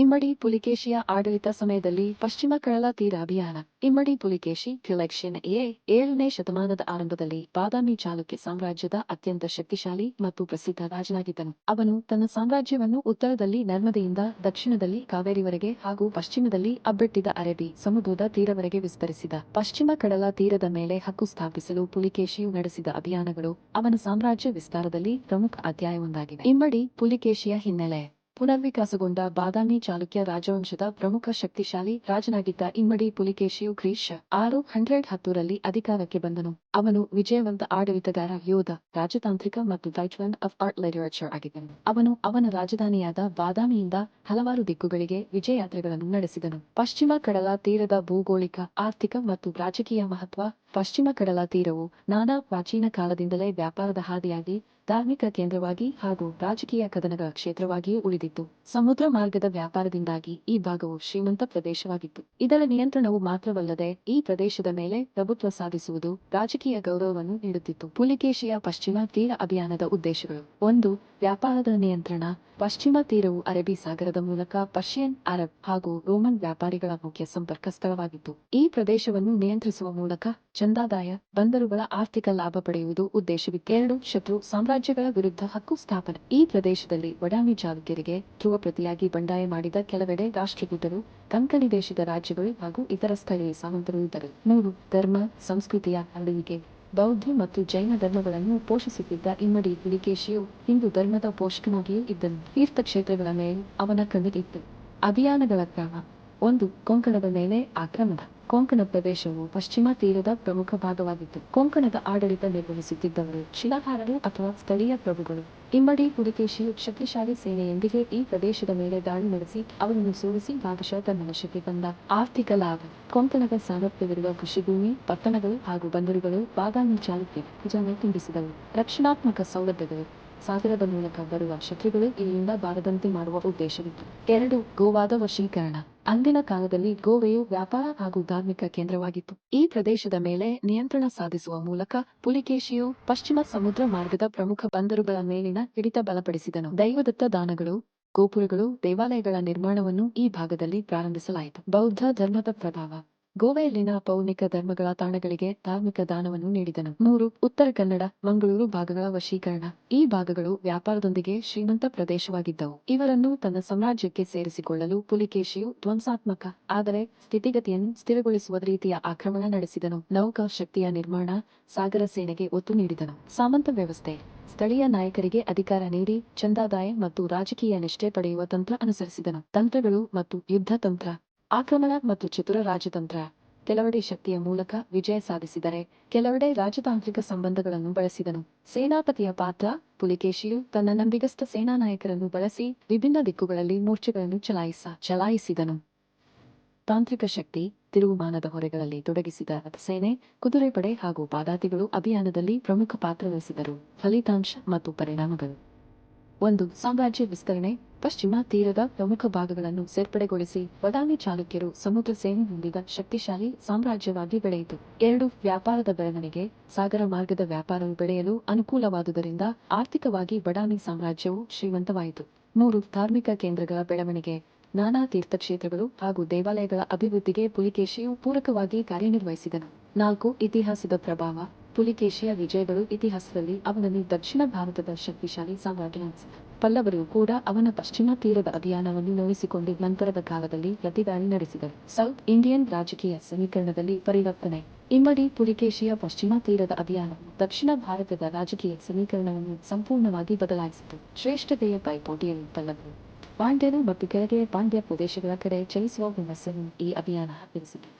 ಇಮ್ಮಡಿ ಪುಲಿಕೇಶಿಯ ಆಡಳಿತ ಸಮಯದಲ್ಲಿ ಪಶ್ಚಿಮ ಕಡಲ ತೀರ ಅಭಿಯಾನ. ಇಮ್ಮಡಿ ಪುಲಿಕೇಶಿ ಕ್ಯುಲೆಕ್ಷನ್ ಎ ಏಳನೇ ಶತಮಾನದ ಆರಂಭದಲ್ಲಿ ಬಾದಾಮಿ ಚಾಲುಕ್ಯ ಸಾಮ್ರಾಜ್ಯದ ಅತ್ಯಂತ ಶಕ್ತಿಶಾಲಿ ಮತ್ತು ಪ್ರಸಿದ್ಧ ರಾಜನಾಗಿದ್ದನು. ಅವನು ತನ್ನ ಸಾಮ್ರಾಜ್ಯವನ್ನು ಉತ್ತರದಲ್ಲಿ ನರ್ಮದೆಯಿಂದ ದಕ್ಷಿಣದಲ್ಲಿ ಕಾವೇರಿವರೆಗೆ ಹಾಗೂ ಪಶ್ಚಿಮದಲ್ಲಿ ಅಬ್ಬೆಟ್ಟಿದ ಅರಬಿ ಸಮುದ್ರದ ತೀರವರೆಗೆ ವಿಸ್ತರಿಸಿದ. ಪಶ್ಚಿಮ ಕಡಲ ತೀರದ ಮೇಲೆ ಹಕ್ಕು ಸ್ಥಾಪಿಸಲು ಪುಲಿಕೇಶಿಯು ನಡೆಸಿದ ಅಭಿಯಾನಗಳು ಅವನ ಸಾಮ್ರಾಜ್ಯ ವಿಸ್ತಾರದಲ್ಲಿ ಪ್ರಮುಖ ಅಧ್ಯಾಯವೊಂದಾಗಿದೆ ಇಮ್ಮಡಿ ಪುಲಿಕೇಶಿಯ ಹಿನ್ನೆಲೆ. ಪುನರ್ವಿಕಾಸಗೊಂಡ ಬಾದಾಮಿ ಚಾಲುಕ್ಯ ರಾಜವಂಶದ ಪ್ರಮುಖ ಶಕ್ತಿಶಾಲಿ ರಾಜನಾಗಿದ್ದ ಇಮ್ಮಡಿ ಪುಲಿಕೇಶಿಯು ಗ್ರೀಶ ಆರು ಹಂಡ್ರೆಡ್ ಹತ್ತರಲ್ಲಿ ಅಧಿಕಾರಕ್ಕೆ ಬಂದನು. ಅವನು ವಿಜಯವಂತ ಆಡಳಿತಗಾರ, ಯೋಧ, ರಾಜತಾಂತ್ರಿಕ ಮತ್ತು ಟೈಟ್ಲಂಡ್ ಆಫ್ ಆರ್ಟ್ ಲಿಟರೇಚರ್ ಆಗಿದ್ದನು. ಅವನು ಅವನ ರಾಜಧಾನಿಯಾದ ಬಾದಾಮಿಯಿಂದ ಹಲವಾರು ದಿಕ್ಕುಗಳಿಗೆ ವಿಜಯಯಾತ್ರೆಗಳನ್ನು ನಡೆಸಿದನು. ಪಶ್ಚಿಮ ಕಡಲ ತೀರದ ಭೌಗೋಳಿಕ, ಆರ್ಥಿಕ ಮತ್ತು ರಾಜಕೀಯ ಮಹತ್ವ. ಪಶ್ಚಿಮ ಕಡಲ ತೀರವು ನಾನಾ ಪ್ರಾಚೀನ ಕಾಲದಿಂದಲೇ ವ್ಯಾಪಾರದ ಹಾದಿಯಾಗಿ, ಧಾರ್ಮಿಕ ಕೇಂದ್ರವಾಗಿ ಹಾಗೂ ರಾಜಕೀಯ ಕದನಗಳ ಕ್ಷೇತ್ರವಾಗಿಯೂ ಉಳಿದಿತ್ತು. ಸಮುದ್ರ ಮಾರ್ಗದ ವ್ಯಾಪಾರದಿಂದಾಗಿ ಈ ಭಾಗವು ಶ್ರೀಮಂತ ಪ್ರದೇಶವಾಗಿತ್ತು. ಇದರ ನಿಯಂತ್ರಣವು ಮಾತ್ರವಲ್ಲದೆ ಈ ಪ್ರದೇಶದ ಮೇಲೆ ಪ್ರಭುತ್ವ ಸಾಧಿಸುವುದು ರಾಜಕೀಯ ಗೌರವವನ್ನು ನೀಡುತ್ತಿತ್ತು. ಪುಲಿಕೇಶಿಯ ಪಶ್ಚಿಮ ತೀರ ಅಭಿಯಾನದ ಉದ್ದೇಶಗಳು. ಒಂದು, ವ್ಯಾಪಾರದ ನಿಯಂತ್ರಣ. ಪಶ್ಚಿಮ ತೀರವು ಅರಬಿ ಸಾಗರದ ಮೂಲಕ ಪರ್ಷಿಯನ್, ಅರಬ್ ಹಾಗೂ ರೋಮನ್ ವ್ಯಾಪಾರಿಗಳ ಮುಖ್ಯ ಸಂಪರ್ಕ ಸ್ಥಳವಾಗಿತ್ತು. ಈ ಪ್ರದೇಶವನ್ನು ನಿಯಂತ್ರಿಸುವ ಮೂಲಕ ಚಂದಾದಾಯ ಬಂದರುಗಳ ಆರ್ಥಿಕ ಲಾಭ ಪಡೆಯುವುದು ಉದ್ದೇಶವಿತ್ತು. ಎರಡು, ಶತ್ರು ಸಾಮ್ರಾಜ್ಯಗಳ ವಿರುದ್ಧ ಹಕ್ಕು ಸ್ಥಾಪನೆ. ಈ ಪ್ರದೇಶದಲ್ಲಿ ಒಡಾಮಿ ಚಾಲುಕ್ಯರಿಗೆ ಧ್ರುವ ಪ್ರತಿಯಾಗಿ ಬಂಡಾಯ ಮಾಡಿದ ಕೆಲವೆಡೆ ರಾಷ್ಟ್ರಕೂಟರು ಕಂಕಣಿ ದೇಶದ ರಾಜ್ಯಗಳು ಹಾಗೂ ಇತರ ಸ್ಥಳೀಯ ಸಾಮಂತರು ಇದ್ದರು. ಮೂರು, ಧರ್ಮ, ಸಂಸ್ಕೃತಿಯ ಹರಡುವಿಕೆ ಬೌದ್ಧ ಮತ್ತು ಜೈನ ಧರ್ಮಗಳನ್ನು ಪೋಷಿಸುತ್ತಿದ್ದ ಇಮ್ಮಡಿ ಪುಲಿಕೇಶಿಯು ಹಿಂದೂ ಧರ್ಮದ ಪೋಷಕನಾಗಿಯೂ ಇದ್ದನು. ತೀರ್ಥಕ್ಷೇತ್ರಗಳ ಮೇಲೆ ಅವನ ಕಣ್ಣಿಗಿತ್ತು ಅಭಿಯಾನಗಳ ಕ್ರಮ ಒಂದು ಕೊಂಕಣದ ಮೇಲೆ ಆಕ್ರಮಣ. ಕೊಂಕಣ ಪ್ರದೇಶವು ಪಶ್ಚಿಮ ತೀರದ ಪ್ರಮುಖ ಭಾಗವಾಗಿತ್ತು. ಕೊಂಕಣದ ಆಡಳಿತ ನಿರ್ವಹಿಸುತ್ತಿದ್ದವರು ಶಿಲಾಹಾರರು ಅಥವಾ ಸ್ಥಳೀಯ ಪ್ರಭುಗಳು. ಇಮ್ಮಡಿ ಪುಲಿಕೇಶಿಯು ಶಕ್ತಿಶಾಲಿ ಸೇನೆಯೊಂದಿಗೆ ಈ ಪ್ರದೇಶದ ಮೇಲೆ ದಾಳಿ ನಡೆಸಿ ಅವರನ್ನು ಸೋಲಿಸಿ ಭಾಗಶಃ ತನ್ನ ವಶಕ್ಕೆ ಬಂದ ಆರ್ಥಿಕ ಲಾಭ. ಕೊಂಕಣದ ಸಾಮರ್ಥ್ಯವಿರುವ ಕೃಷಿಭೂಮಿ, ಪಟ್ಟಣಗಳು ಹಾಗೂ ಬಂದರುಗಳು ಬಾದಾಮಿ ಚಾಲುಕ್ಯ ಜನ ತುಂಬಿಸಿದವು. ರಕ್ಷಣಾತ್ಮಕ ಸೌಲಭ್ಯಗಳು ಸಾಗರದ ಮೂಲಕ ಬರುವ ಶತ್ರುಗಳು ಇಲ್ಲಿಂದ ಬಾರದಂತೆ ಮಾಡುವ ಉದ್ದೇಶವಿತ್ತು. ಎರಡು ಗೋವಾದ ವಶೀಕರಣ. ಅಂದಿನ ಕಾಲದಲ್ಲಿ ಗೋವೆಯು ವ್ಯಾಪಾರ ಹಾಗೂ ಧಾರ್ಮಿಕ ಕೇಂದ್ರವಾಗಿತ್ತು. ಈ ಪ್ರದೇಶದ ಮೇಲೆ ನಿಯಂತ್ರಣ ಸಾಧಿಸುವ ಮೂಲಕ ಪುಲಿಕೇಶಿಯು ಪಶ್ಚಿಮ ಸಮುದ್ರ ಮಾರ್ಗದ ಪ್ರಮುಖ ಬಂದರುಗಳ ಮೇಲಿನ ಹಿಡಿತ ಬಲಪಡಿಸಿದನು. ದೈವದತ್ತ ದಾನಗಳು, ಗೋಪುರಗಳು, ದೇವಾಲಯಗಳ ನಿರ್ಮಾಣವನ್ನು ಈ ಭಾಗದಲ್ಲಿ ಪ್ರಾರಂಭಿಸಲಾಯಿತು. ಬೌದ್ಧ ಧರ್ಮದ ಪ್ರಭಾವ. ಗೋವೆಯಲ್ಲಿನ ಪೌನಿಕ ಧರ್ಮಗಳ ತಾಣಗಳಿಗೆ ಧಾರ್ಮಿಕ ದಾನವನ್ನು ನೀಡಿದನು. ಮೂರು, ಉತ್ತರ ಕನ್ನಡ, ಮಂಗಳೂರು ಭಾಗಗಳ ವಶೀಕರಣ. ಈ ಭಾಗಗಳು ವ್ಯಾಪಾರದೊಂದಿಗೆ ಶ್ರೀಮಂತ ಪ್ರದೇಶವಾಗಿದ್ದವು. ಇವರನ್ನು ತನ್ನ ಸಾಮ್ರಾಜ್ಯಕ್ಕೆ ಸೇರಿಸಿಕೊಳ್ಳಲು ಪುಲಿಕೇಶಿಯು ಧ್ವಂಸಾತ್ಮಕ, ಆದರೆ ಸ್ಥಿತಿಗತಿಯನ್ನು ಸ್ಥಿರಗೊಳಿಸುವ ರೀತಿಯ ಆಕ್ರಮಣ ನಡೆಸಿದನು. ನೌಕಾ ಶಕ್ತಿಯ ನಿರ್ಮಾಣ ಸಾಗರ ಸೇನೆಗೆ ಒತ್ತು ನೀಡಿದನು. ಸಾಮಂತ ವ್ಯವಸ್ಥೆ. ಸ್ಥಳೀಯ ನಾಯಕರಿಗೆ ಅಧಿಕಾರ ನೀಡಿ ಚಂದಾದಾಯ ಮತ್ತು ರಾಜಕೀಯ ನಿಷ್ಠೆ ಪಡೆಯುವ ತಂತ್ರ ಅನುಸರಿಸಿದನು. ತಂತ್ರಗಳು ಮತ್ತು ಯುದ್ಧ ತಂತ್ರ ಆಕ್ರಮಣ ಮತ್ತು ಚತುರ ರಾಜತಂತ್ರ. ಕೆಲವೆಡೆ ಶಕ್ತಿಯ ಮೂಲಕ ವಿಜಯ ಸಾಧಿಸಿದರೆ, ಕೆಲವೆಡೆ ರಾಜತಾಂತ್ರಿಕ ಸಂಬಂಧಗಳನ್ನು ಬಳಸಿದನು. ಸೇನಾಪತಿಯ ಪಾತ್ರ, ಪುಲಿಕೇಶಿಯು ತನ್ನ ನಂಬಿಗಸ್ತ ಸೇನಾ ನಾಯಕರನ್ನು ಬಳಸಿ ವಿಭಿನ್ನ ದಿಕ್ಕುಗಳಲ್ಲಿ ಮೋರ್ಚೆಗಳನ್ನು ಚಲಾಯಿಸ, ಚಲಾಯಿಸಿದನು. ತಾಂತ್ರಿಕ ಶಕ್ತಿ ತಿರುಗುಮಾನದ ಹೊರೆಗಳಲ್ಲಿ ತೊಡಗಿಸಿದ ಸೇನೆ, ಕುದುರೆಪಡೆ ಹಾಗೂ ಪಾದಾತಿಗಳು ಅಭಿಯಾನದಲ್ಲಿ ಪ್ರಮುಖ ಪಾತ್ರ ವಹಿಸಿದರು. ಫಲಿತಾಂಶ ಮತ್ತು ಪರಿಣಾಮಗಳು. ಒಂದು ಸಾಮ್ರಾಜ್ಯ ವಿಸ್ತರಣೆ, ಪಶ್ಚಿಮ ತೀರದ ಪ್ರಮುಖ ಭಾಗಗಳನ್ನು ಸೇರ್ಪಡೆಗೊಳಿಸಿ ಬದಾಮಿ ಚಾಲುಕ್ಯರು ಸಮುದ್ರ ಸೇನೆ ಹೊಂದಿದ ಶಕ್ತಿಶಾಲಿ ಸಾಮ್ರಾಜ್ಯವಾಗಿ ಬೆಳೆಯಿತು. ಎರಡು ವ್ಯಾಪಾರದ ಬೆಳವಣಿಗೆ, ಸಾಗರ ಮಾರ್ಗದ ವ್ಯಾಪಾರವು ಬೆಳೆಯಲು ಅನುಕೂಲವಾದುದರಿಂದ ಆರ್ಥಿಕವಾಗಿ ಬಡಾಮಿ ಸಾಮ್ರಾಜ್ಯವು ಶ್ರೀಮಂತವಾಯಿತು. ಮೂರು ಧಾರ್ಮಿಕ ಕೇಂದ್ರಗಳ ಬೆಳವಣಿಗೆ, ನಾನಾ ತೀರ್ಥಕ್ಷೇತ್ರಗಳು ಹಾಗೂ ದೇವಾಲಯಗಳ ಅಭಿವೃದ್ಧಿಗೆ ಪುಲಿಕೇಶಿಯು ಪೂರಕವಾಗಿ ಕಾರ್ಯನಿರ್ವಹಿಸಿದನು. ನಾಲ್ಕು ಇತಿಹಾಸದ ಪ್ರಭಾವ ಪುಲಿಕೇಶಿಯ ವಿಜಯಗಳು ಇತಿಹಾಸದಲ್ಲಿ ಅವನನ್ನು ದಕ್ಷಿಣ ಭಾರತದ ಶಕ್ತಿಶಾಲಿ ಸಾಮ್ರಾಜ್ಯ ಪಲ್ಲವರು ಕೂಡ ಅವನ ಪಶ್ಚಿಮ ತೀರದ ಅಭಿಯಾನವನ್ನು ನೋಯಿಸಿಕೊಂಡು ನಂತರದ ಕಾಲದಲ್ಲಿ ಪ್ರತಿದಾಳಿ ನಡೆಸಿದರು. ಸೌತ್ ಇಂಡಿಯನ್ ರಾಜಕೀಯ ಸಮೀಕರಣದಲ್ಲಿ ಪರಿವರ್ತನೆ. ಇಮ್ಮಡಿ ಪುಲಿಕೇಶಿಯ ಪಶ್ಚಿಮ ತೀರದ ಅಭಿಯಾನ ದಕ್ಷಿಣ ಭಾರತದ ರಾಜಕೀಯ ಸಮೀಕರಣವನ್ನು ಸಂಪೂರ್ಣವಾಗಿ ಬದಲಾಯಿಸಿತು. ಶ್ರೇಷ್ಠತೆಯ ಪೈಪೋಟಿಯಲ್ಲಿ ಪಲ್ಲವರು ಪಾಂಡ್ಯರು ಮತ್ತು ಕೆಳಗೆ ಪಾಂಡ್ಯ ಪ್ರದೇಶಗಳ ಕಡೆ ಚಲಿಸುವ ಹುಮ್ಮಸ್ಸನ್ನು ಈ ಅಭಿಯಾನ ತಿಳಿಸಿತು